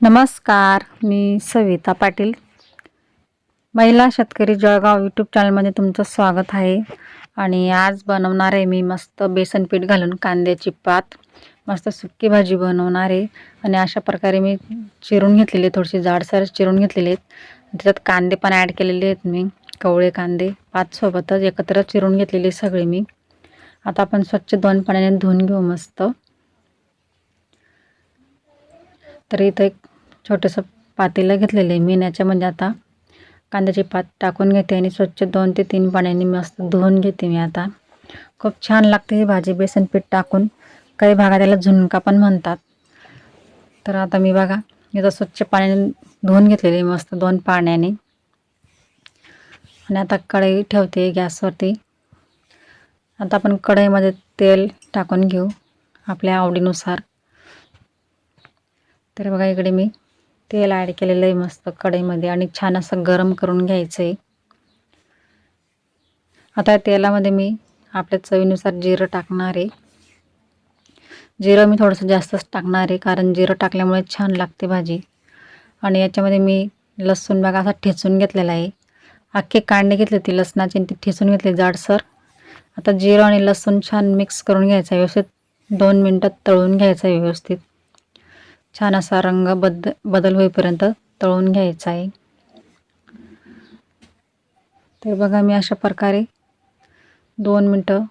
नमस्कार मी सविता पाटील. महिला शेतकरी जळगाव यूट्यूब चॅनलमध्ये तुमचं स्वागत आहे. आणि आज बनवणार आहे मी मस्त बेसन पीठ घालून कांद्याची पात. मस्त सुक्की भाजी बनवणार आहे. आणि अशा प्रकारे मी चिरून घेतलेले थोडेसे जाडसर चिरून घेतलेले आहेत. त्याच्यात कांदे पण ॲड केलेले आहेत मी कवळे कांदे. पाचसोबतच एकत्र चिरून घेतलेले सगळे मी. आता आपण स्वच्छ दोन पाण्याने धुवून घेऊ मस्त. तर इथं एक छोटंसं पातेलं घेतलेलं आहे. मी म्हणजे आता कांद्याची पात टाकून घेते आणि स्वच्छ दोन ते तीन पाण्याने मस्त धुवून घेते मी आता. खूप छान लागते ही भाजी. बेसन पीठ टाकून काही भागात त्याला झुणका पण म्हणतात. तर आता मी बघा इथं स्वच्छ पाण्याने धुवून घेतलेली आहे मस्त दोन पाण्याने. आणि आता कढई ठेवते गॅसवरती. आता आपण कढईमध्ये तेल टाकून घेऊ आपल्या आवडीनुसार. तर बघा इकडे मी तेल ॲड केलेलं आहे मस्त कढईमध्ये आणि छान असं गरम करून घ्यायचं आहे आता तेलामध्ये मी आपल्या चवीनुसार जिरं टाकणार आहे. जिरं मी थोडंसं जास्तच टाकणार आहे कारण जिरं टाकल्यामुळे छान लागते भाजी. आणि याच्यामध्ये मी लसूण बघा असा ठेचून घेतलेला आहे. अख्खे कांडे घेतले ती लसणाचे ते ठेचून घेतले जाडसर. आता जिरं आणि लसूण छान मिक्स करून घ्यायचं आहे व्यवस्थित दोन मिनटात तळून घ्यायचं आहे व्यवस्थित. छान असा रंग बद बदल होईपर्यंत तळून घ्यायचा आहे. तर बघा मी अशा प्रकारे दोन मिनटं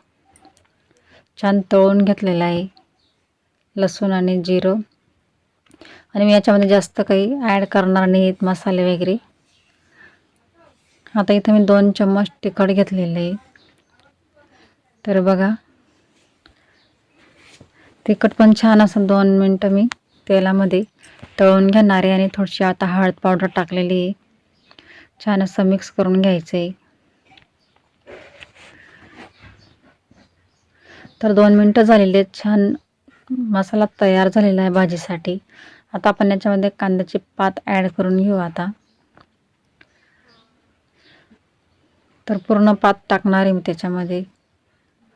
छान तळून घेतलेलं आहे. लसूण आणि जिरं. आणि मी याच्यामध्ये जास्त काही ॲड करणार नाही मसाले वगैरे. आता इथं मी दोन चम्मच तिखट घेतलेलं आहे. तर बघा. तिखट पण छान असं दोन मिनटं मी तेलामध्ये तळून घेणार आहे आणि थोडीशी आता हळद पावडर टाकलेली आहे. छान असं मिक्स करून घ्यायचं आहे तर दोन मिनटं झालेली आहेत. छान मसाला तयार झालेला आहे भाजीसाठी. आता आपण याच्यामध्ये कांद्याची पात ॲड करून घेऊ आता. तर पूर्ण पात टाकणार आहे मी त्याच्यामध्ये.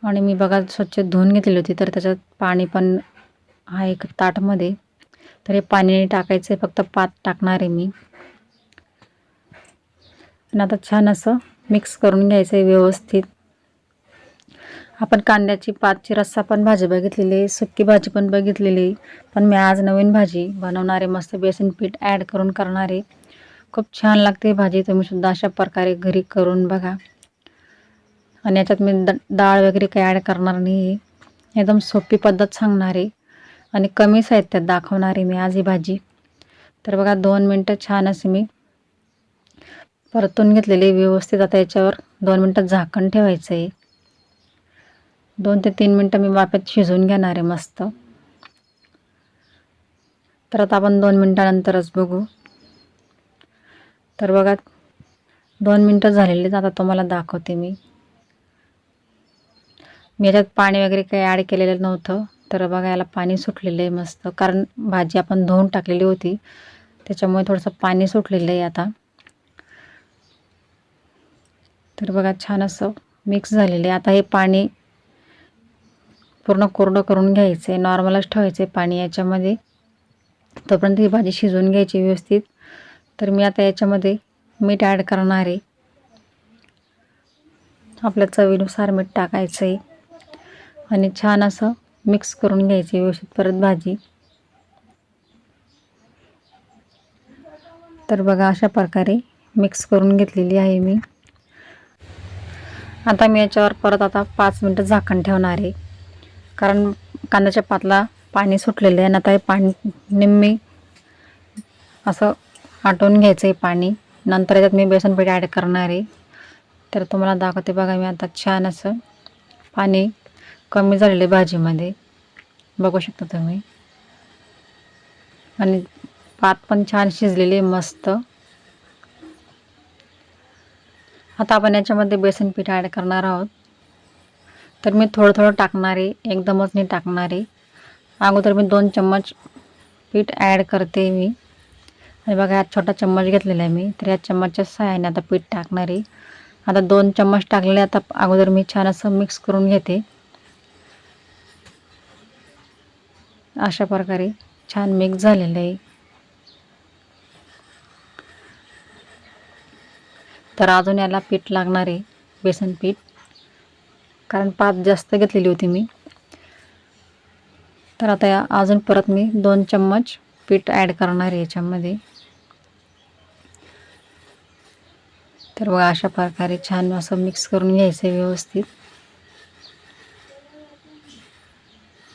आणि मी बघा स्वच्छ धुवून घेतलेली होती तर त्याच्यात पाणी पण आहे एक ताटमध्ये. तर हे पाणी टाकायचं आहे फक्त पात टाकणार आहे मी. आणि आता छान असं मिक्स करून घ्यायचं आहे व्यवस्थित. आपण कांद्याची पातची रस्सा पण भाजी बघितलेली आहे सुक्की भाजी पण बघितलेली आहे. पण मी आज नवीन भाजी बनवणारे मस्त बेसन पीठ ॲड करून करणार आहे. खूप छान लागते भाजी तुम्ही सुद्धा अशा प्रकारे घरी करून बघा. आणि याच्यात मी द डाळ वगैरे काही ॲड करणार नाही एकदम सोपी पद्धत सांगणार आहे. आणि कमी साहित्यात दाखवणारी मी आज ही भाजी. तर बघा दोन मिनटं छान असे मी परतून घेतलेली व्यवस्थित. आता याच्यावर दोन मिनटं झाकण ठेवायचं आहे. दोन ते तीन मिनटं मी वाफ्यात शिजवून घेणार आहे मस्त. तर आता आपण दोन मिनटानंतरच बघू. तर बघा दोन मिनटं झालेले आता तुम्हाला दाखवते मी. मी याच्यात पाणी वगैरे काही ॲड केलेलं नव्हतं. तर बघा याला पाणी सुटलेलं आहे मस्त. कारण भाजी आपण धुवून टाकलेली होती. त्याच्यामुळे थोडंसं पाणी सुटलेलं आहे आता. तर बघा छान असं मिक्स झालेलं आहे. आता हे पाणी पूर्ण कोरडं करून घ्यायचं आहे नॉर्मलच ठेवायचं आहे पाणी याच्यामध्ये. तोपर्यंत ही भाजी शिजवून घ्यायची व्यवस्थित. तर मी आता याच्यामध्ये मीठ ॲड करणार आहे. आपल्या चवीनुसार मीठ टाकायचं आहे आणि छान असं मिक्स करून घ्यायची व्यवस्थित. परत भाजी. तर बघा अशा प्रकारे मिक्स करून घेतलेली आहे मी. आता मी याच्यावर परत आता पाच मिनटं झाकण ठेवणार आहे. कारण कांद्याच्या पातला पाणी सुटलेलं आहे आणि आता हे पाणी निम्मी असं आटवून घ्यायचं आहे पाणी. नंतर याच्यात मी बेसन ॲड करणार आहे. तर तुम्हाला दाखवते बघा मी आता छान असं पाणी कमी झालेले भाजीमध्ये. बघू शकता तुम्ही. आणि पात पण छान शिजलेली आहे मस्त. आता आपण याच्यामध्ये बेसन पीठ ॲड करणार आहोत. तर मी थोडं थोडं टाकणार आहे एकदमच नाही टाकणार आहे. अगोदर मी दोन चम्मच पीठ ॲड करते मी. आणि बघा यात छोटा चम्मच घेतलेला आहे मी. तर या चम्मचच्या सहाय्याने आता पीठ टाकणार आहे. आता दोन चम्मच टाकलेले आता अगोदर मी छान असं मिक्स करून घेते. अशा प्रकारे छान मिक्स झालेलं आहे. तर अजून याला पीठ लागणार आहे बेसन पीठ. कारण पात जास्त घेतलेली होती मी. तर आता या अजून परत मी दोन चम्मच पीठ ॲड करणार आहे याच्यामध्ये. तर बघा अशा प्रकारे छान असं मिक्स करून घ्यायचं आहे व्यवस्थित.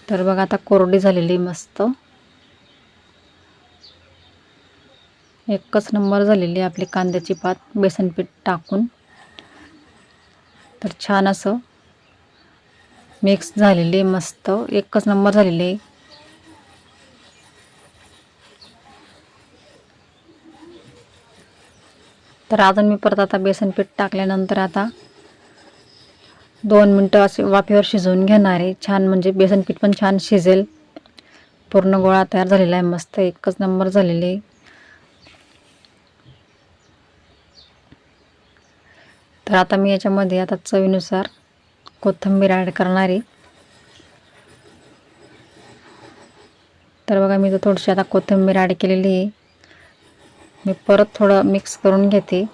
तर बघा आता कोरडी झालेली मस्त. एकच नंबर झालेली आपली कांद्याची पात बेसनपीठ टाकून. तर छान असं मिक्स झालेली मस्त. एकच नंबर झालेली आहे. तर अजून मी परत आता बेसनपीठ टाकल्यानंतर आता दोन मिनटं असे वाफेवर शिजवून घेणार आहे. छान म्हणजे बेसन पीठ पण छान शिजेल. पूर्ण गोळा तयार झालेला आहे. मस्त एकच नंबर झालेले. तर आता मी याच्यामध्ये आता चवीनुसार कोथिंबीर ॲड करणार आहे. तर बघा मी तर थोडीशी आता कोथिंबीर ॲड केलेली आहे. मी परत थोडं मिक्स करून घेते.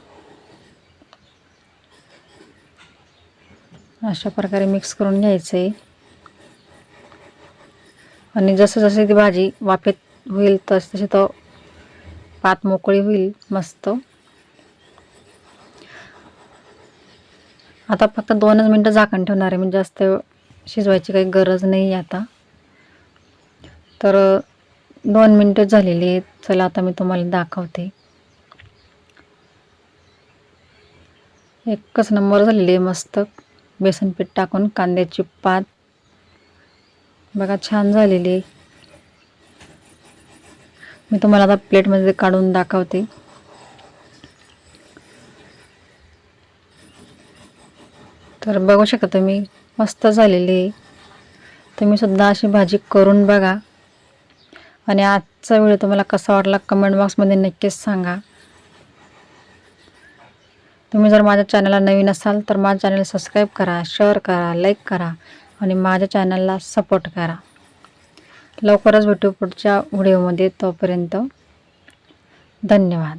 अशा प्रकारे मिक्स करून घ्यायचं आहे आणि जसं जसं ती भाजी वाफेत होईल तस तसे तो पात मोकळी होईल मस्त. आता फक्त दोनच मिनटं झाकण ठेवणार आहे. म्हणजे जास्त शिजवायची काही गरज नाही आता. तर दोन मिनटं झालेली आहेत. चला आता मी तुम्हाला दाखवते. एकच नंबर झालेली आहे मस्त. बेसन पीठ टाकून कांद्याची पात. बघा छान झालेली. आहे मी तुम्हाला आता प्लेटमध्ये काढून दाखवते. तर बघू शकता तुम्ही मस्त झालेली. आहे तुम्ही सुद्धा अशी भाजी करून बघा. आणि आजचा व्हिडिओ तुम्हाला कसा वाटला कमेंट बॉक्समध्ये नक्कीच सांगा. तुम्ही जर माझ्या चॅनलला नवीन असाल तर माझ्या चॅनल सबस्क्राईब करा शेअर करा लाईक करा आणि माझ्या चॅनलला सपोर्ट करा. लवकरच भेटू पुढच्या व्हिडिओमध्ये तोपर्यंत धन्यवाद.